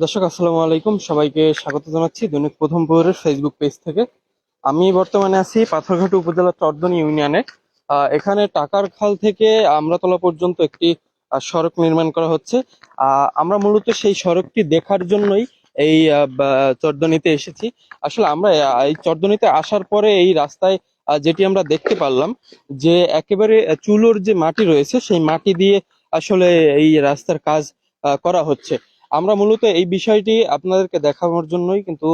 দর্শক আসসালামু আলাইকুম। সবাইকে স্বাগত জানাচ্ছি দৈনিক প্রথম প্রহরের ফেসবুক পেজ থেকে। আমি বর্তমানে আছি পাথরঘাটা উপজেলার চর্দনী ইউনিয়নে। এখানে টাকার খাল থেকে আমরাতলা পর্যন্ত একটি সড়ক নির্মাণ করা হচ্ছে। আমরা মূলত সেই সড়কটি দেখার জন্যই এই আহ, এসেছি। আসলে আমরা এই চর্দনীতে আসার পরে এই রাস্তায় যেটি আমরা দেখতে পারলাম যে একেবারে চুলোর যে মাটি রয়েছে সেই মাটি দিয়ে আসলে এই রাস্তার কাজ করা হচ্ছে। আমরা মূলত এই বিষয়টি আপনাদেরকে দেখানোর জন্যই কিন্তু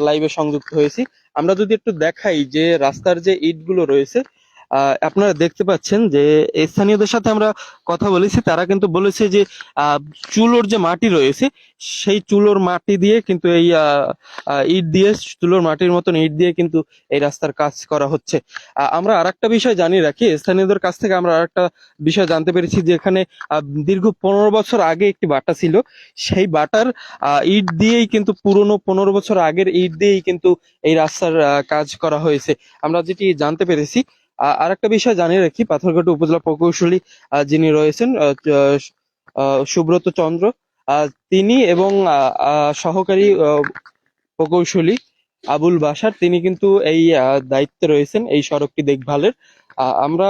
লাইভে সংযুক্ত হয়েছি। আমরা যদি একটু দেখাই যে রাস্তার যে ইটগুলো রয়েছে আপনারা দেখতে পাচ্ছেন যে স্থানীয়দের সাথে আমরা কথা বলেছি, তারা কিন্তু বলেছে যে চুলোর যে মাটি রয়েছে, সেই চুলোর মাটি দিয়ে কিন্তু এই ইট দিয়ে, চুলোর মাটির মতন ইট দিয়ে কিন্তু এই রাস্তার কাজ করা হচ্ছে। আমরা আরেকটা বিষয় জানিয়ে রাখি, স্থানীয়দের কাছ থেকে আমরা আরেকটা বিষয় জানতে পেরেছি যে এখানে দীর্ঘ পনেরো বছর আগে একটি বাটা ছিল, সেই বাটার ইট দিয়েই কিন্তু পুরনো পনেরো বছর আগের ইট দিয়েই কিন্তু এই রাস্তার কাজ করা হয়েছে। আমরা যেটি জানতে পেরেছি আহ, আরেকটা বিষয় জানিয়ে রাখি পাথরঘাটা উপজেলা প্রকৌশলী যিনি রয়েছেন সুব্রত চন্দ্র তিনি এবং সহকারী প্রকৌশলী আবুল বাসার তিনি কিন্তু এই দায়িত্বে রয়েছেন এই সড়কটি দেখভালের। আমরা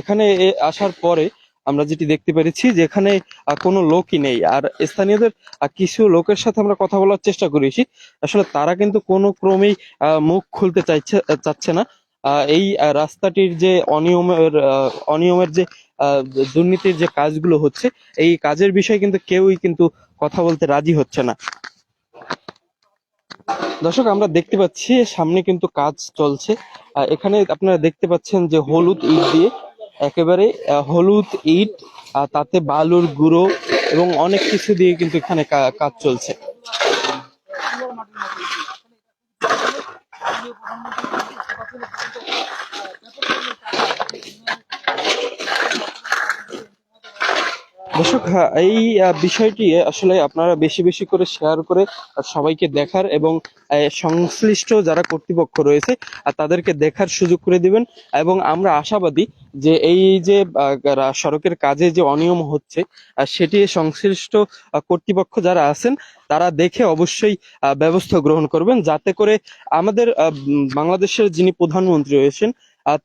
এখানে আসার পরে আমরা যেটি দেখতে পেরেছি যে এখানে আহ, কোনো লোকই নেই। আর স্থানীয়দের কিছু লোকের সাথে আমরা কথা বলার চেষ্টা করেছি। আসলে তারা কিন্তু কোনো ক্রমেই মুখ খুলতে চাইছে চাচ্ছে না। এই রাস্তাটির যে অনিয়মের অনিয়মের যে দুর্নীতির যে কাজগুলো হচ্ছে, এই কাজের বিষয়ে কিন্তু কেউই কিন্তু কথা বলতে রাজি হচ্ছে না। দর্শক, আমরা দেখতে পাচ্ছি, সামনে কিন্তু কাজ চলছে। এখানে আপনারা দেখতে পাচ্ছেন যে হলুদ ইট দিয়ে একেবারে হলুদ ইট তাতে বালুর গুঁড়ো এবং অনেক কিছু দিয়ে কিন্তু এখানে কাজ চলছে। Thank you. দর্শক হ্যাঁ, এই বিষয়টি আসলে আপনারা বেশি বেশি করে শেয়ার করে সবাইকে দেখার এবং সংশ্লিষ্ট যারা কর্তৃপক্ষ রয়েছে তাদেরকে দেখার সুযোগ করে দিবেন। এবং আমরা আশাবাদী যে এই যে সড়কের কাজে যে অনিয়ম হচ্ছে সেটি সংশ্লিষ্ট কর্তৃপক্ষ যারা আছেন তারা দেখে অবশ্যই ব্যবস্থা গ্রহণ করবেন। যাতে করে আমাদের বাংলাদেশের যিনি প্রধানমন্ত্রী রয়েছেন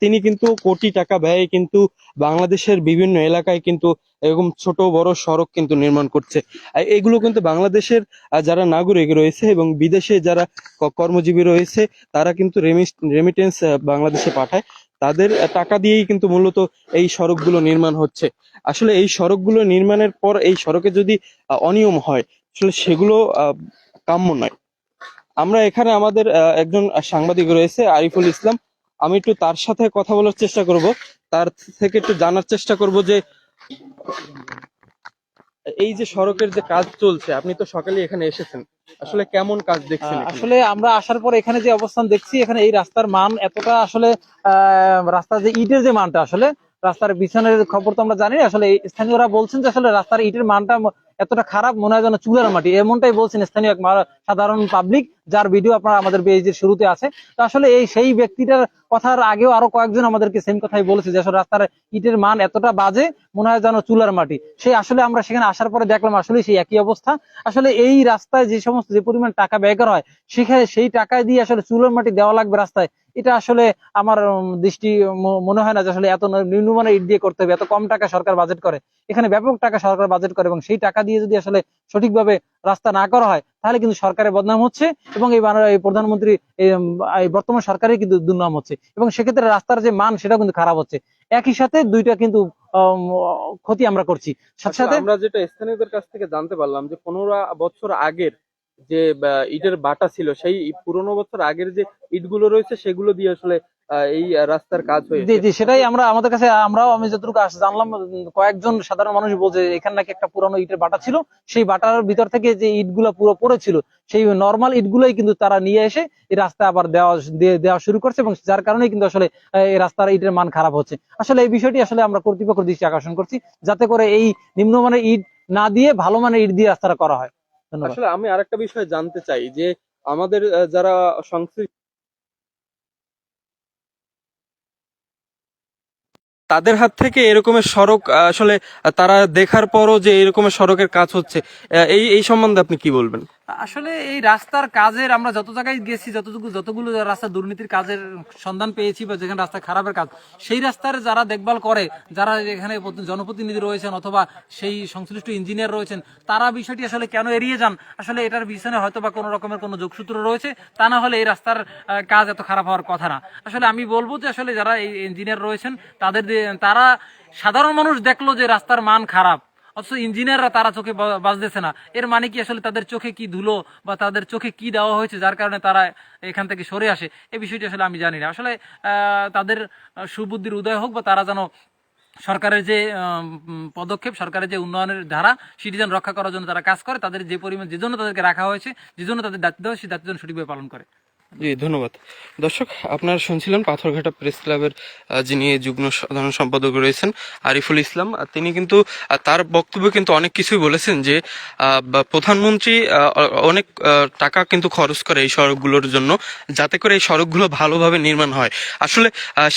তিনি কিন্তু কোটি টাকা ব্যয়ে কিন্তু বাংলাদেশের বিভিন্ন এলাকায় কিন্তু এরকম ছোট বড় সড়ক কিন্তু নির্মাণ করছে। এগুলো কিন্তু বাংলাদেশের যারা নাগরিক রয়েছে এবং বিদেশে যারা কর্মজীবী রয়েছে, তারা কিন্তু রেমিটেন্স বাংলাদেশে পাঠায়। তাদের টাকা দিয়েই কিন্তু মূলত এই সড়কগুলো নির্মাণ হচ্ছে। আসলে এই সড়কগুলো নির্মাণের পর এই সড়কে যদি অনিয়ম হয়, আসলে সেগুলো কাম্য নয়। আমরা এখানে আমাদের একজন সাংবাদিক রয়েছে, আরিফুল ইসলাম। আমি একটু তার সাথে কথা বলার চেষ্টা করব। তার থেকে একটু জানার চেষ্টা করব যে এই যে সড়কের যে কাজ চলছে আপনি তো সকালে এখানে এসেছেন। আসলে কেমন কাজ দেখছেন আসলে আমরা আসার পর এখানে যে অবস্থান দেখছি এখানে এই রাস্তার মান এতটা আসলে আহ, রাস্তার যে ইটের যে মানটা আসলে রাস্তার পিছনের খবর তো আমরা জানি আসলে স্থানীয়রা বলছেন যে আসলে রাস্তার ইটের মানটা এতটা খারাপ মনে হয় যেন চুলের মাটি। এমনটাই বলছেন স্থানীয় এক সাধারণ পাবলিক যার ভিডিও আপনারা আমাদের পেজের শুরুতে আছে। তো আসলে এই সেই ব্যক্তিটার কথার আগেও আরও কয়েকজন আমাদেরকে সেম কথাই বলেছে, যে আসলে রাস্তার ইটের মান এতটা বাজে, মনে হয় যেন চুলার মাটি। সেই আসলে আমরা সেখানে আসার পরে দেখলাম আসলে সেই একই অবস্থা। আসলে এই রাস্তায় যে সমস্ত যে পরিমাণ টাকা ব্যয় করা হয়, সেখানে সেই টাকা দিয়ে আসলে চুলার মাটি দেওয়া লাগবে রাস্তায়। এটা আসলে আমার দৃষ্টি মনে হয় না যে আসলে এত নিম্নমানের ইট দিয়ে করতে হবে, এত কম টাকা সরকার বাজেট করে। এখানে ব্যাপক টাকা সরকার বাজেট করে এবং সেই টাকা দিয়ে যদি আসলে সঠিকভাবে রাস্তা না করা হয়, তাহলে কিন্তু সরকারের বদনাম হচ্ছে এবং এই প্রধানমন্ত্রী বর্তমান সরকারের কিন্তু দুর্নাম হচ্ছে। এবং সেক্ষেত্রে রাস্তার যে মান সেটা কিন্তু খারাপ হচ্ছে। একই সাথে দুইটা কিন্তু ক্ষতি আমরা করছি। সাথে সাথে আমরা যেটা স্থানীয়দের কাছ থেকে জানতে পারলাম যে পনেরো বছর আগের যে ইটের বাটা ছিল সেই পুরোনো বছর আগের যে ইটগুলো রয়েছে সেগুলো দিয়ে আসলে এই রাস্তার কাজ হয়েছে জি জি সেটাই আমরা আমাদের কাছে আমরাও আমি যতটুকু জানলাম কয়েকজন সাধারণ মানুষ বলছে এখানে নাকি একটা পুরানো ইটের বাটা ছিল। সেই বাটার ভিতর থেকে যে ইটগুলো পুরো পড়েছিল সেই নর্মাল ইটগুলোই কিন্তু তারা নিয়ে এসে এই রাস্তা আবার দেওয়া দেওয়া শুরু করছে এবং যার কারণে কিন্তু আসলে এই রাস্তার ইটের মান খারাপ হচ্ছে। আসলে এই বিষয়টি আসলে আমরা কর্তৃপক্ষের দৃষ্টি আকর্ষণ করছি যাতে করে এই নিম্নমানের ইট না দিয়ে ভালো মানের ইট দিয়ে রাস্তাটা করা হয়। আসলে আমি আরেকটা বিষয় জানতে চাই যে আমাদের যারা সংশ্লিষ্ট তাদের হাত থেকে এরকমের সড়ক আসলে তারা দেখার পরও যে এরকমের সড়কের কাজ হচ্ছে এই এই সম্বন্ধে আপনি কি বলবেন? আসলে এই রাস্তার কাজের আমরা যত জায়গায় গেছি, যতটুকু, যতগুলো রাস্তা দুর্নীতির কাজের সন্ধান পেয়েছি বা যেখানে রাস্তা খারাপের কাজ, সেই রাস্তার যারা দেখভাল করে, যারা এখানে জনপ্রতিনিধি রয়েছেন অথবা সেই সংশ্লিষ্ট ইঞ্জিনিয়ার রয়েছেন, তারা বিষয়টি আসলে কেন এড়িয়ে যান? আসলে এটার পিছনে হয়তো বা কোনো রকমের কোনো যোগসূত্র রয়েছে, তা না হলে এই রাস্তার কাজ এত খারাপ হওয়ার কথা না। আসলে আমি বলব যে আসলে যারা এই ইঞ্জিনিয়ার রয়েছেন, তাদের তারা সাধারণ মানুষ দেখল যে রাস্তার মান খারাপ। অথচ ইঞ্জিনিয়াররা তারা চোখে বা- বাজতেছে না। এর মানে কি আসলে তাদের চোখে কি ধুলো বা তাদের চোখে কি দেওয়া হয়েছে, যার কারণে তারা এখান থেকে সরে আসে? এই বিষয়টি আসলে আমি জানি না। আসলে তাদের সুবুদ্ধির উদয় হোক বা তারা যেন সরকারের যে পদক্ষেপ, সরকারের যে উন্নয়নের ধারা, সেটি যেন রক্ষা করার জন্য তারা কাজ করে, তাদের যে পরিমাণ, যে জন্য তাদেরকে রাখা হয়েছে, যে জন্য তাদের দায়িত্ব দেওয়া সেই দায়িত্ব যেন সঠিকভাবে পালন করে। জি, ধন্যবাদ। দর্শক, আপনারা শুনছিলেন পাথরঘাটা প্রেস ক্লাবের যিনি যুগ্ম সাধারণ সম্পাদক রয়েছেন, আরিফুল ইসলাম। তিনি কিন্তু তার বক্তব্যে কিন্তু অনেক কিছুই বলেছেন যে প্রধানমন্ত্রী অনেক টাকা কিন্তু খরচ করে এই সড়কগুলোর জন্য, যাতে করে এই সড়কগুলো ভালোভাবে নির্মাণ হয়। আসলে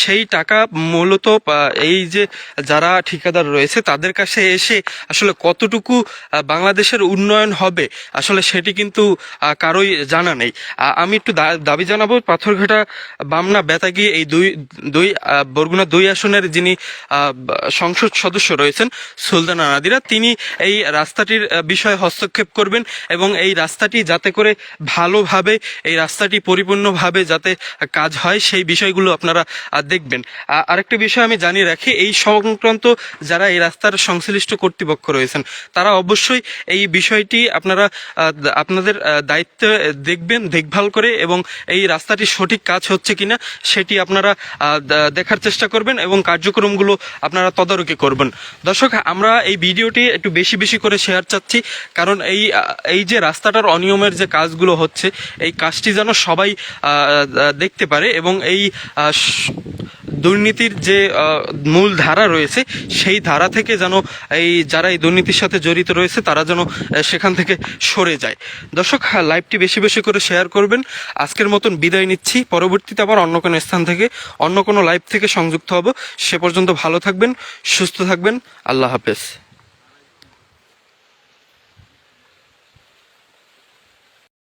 সেই টাকা মূলত এই যে যারা ঠিকাদার রয়েছে, তাদের কাছে এসে আসলে কতটুকু বাংলাদেশের উন্নয়ন হবে, আসলে সেটি কিন্তু কারোই জানা নেই। আমি একটু দাবি জানাব, পাথরঘাটা বামনা বেতাগি এই দুই দুই বরগুনা দুই আসনের যিনি সংসদ সদস্য রয়েছেন, সুলতানা নাদিরা, তিনি এই রাস্তাটির বিষয়ে হস্তক্ষেপ করবেন এবং এই রাস্তাটি যাতে করে ভালোভাবে, এই রাস্তাটি পরিপূর্ণভাবে যাতে কাজ হয়, সেই বিষয়গুলো আপনারা দেখবেন। আরেকটি বিষয় আমি জানিয়ে রাখি, এই সংক্রান্ত যারা এই রাস্তার সংশ্লিষ্ট কর্তৃপক্ষ রয়েছেন, তারা অবশ্যই এই বিষয়টি আপনারা আপনাদের দায়িত্বে দেখবেন, দেখভাল করে এবং এই রাস্তাটি সঠিক কাজ হচ্ছে কিনা সেটি আপনারা দেখার চেষ্টা করবেন এবং কার্যক্রমগুলো আপনারা তদারকি করবেন। দর্শক, আমরা এই ভিডিওটি একটু বেশি বেশি করে শেয়ার চাচ্ছি, কারণ এই এই যে রাস্তাটার অনিয়মের যে কাজগুলো হচ্ছে, এই কাজটি যেন সবাই দেখতে পারে এবং এই দুর্নীতির যে মূল ধারা রয়েছে সেই ধারা থেকে যেন এই যারা এই দুর্নীতির সাথে জড়িত রয়েছে তারা যেন সেখান থেকে সরে যায়। দর্শক হ্যাঁ, লাইভটি বেশি বেশি করে শেয়ার করবেন। আজকের মতন বিদায় নিচ্ছি। পরবর্তীতে আবার অন্য কোনো স্থান থেকে অন্য কোনো লাইভ থেকে সংযুক্ত হব। সে পর্যন্ত ভালো থাকবেন সুস্থ থাকবেন। আল্লাহ হাফেজ।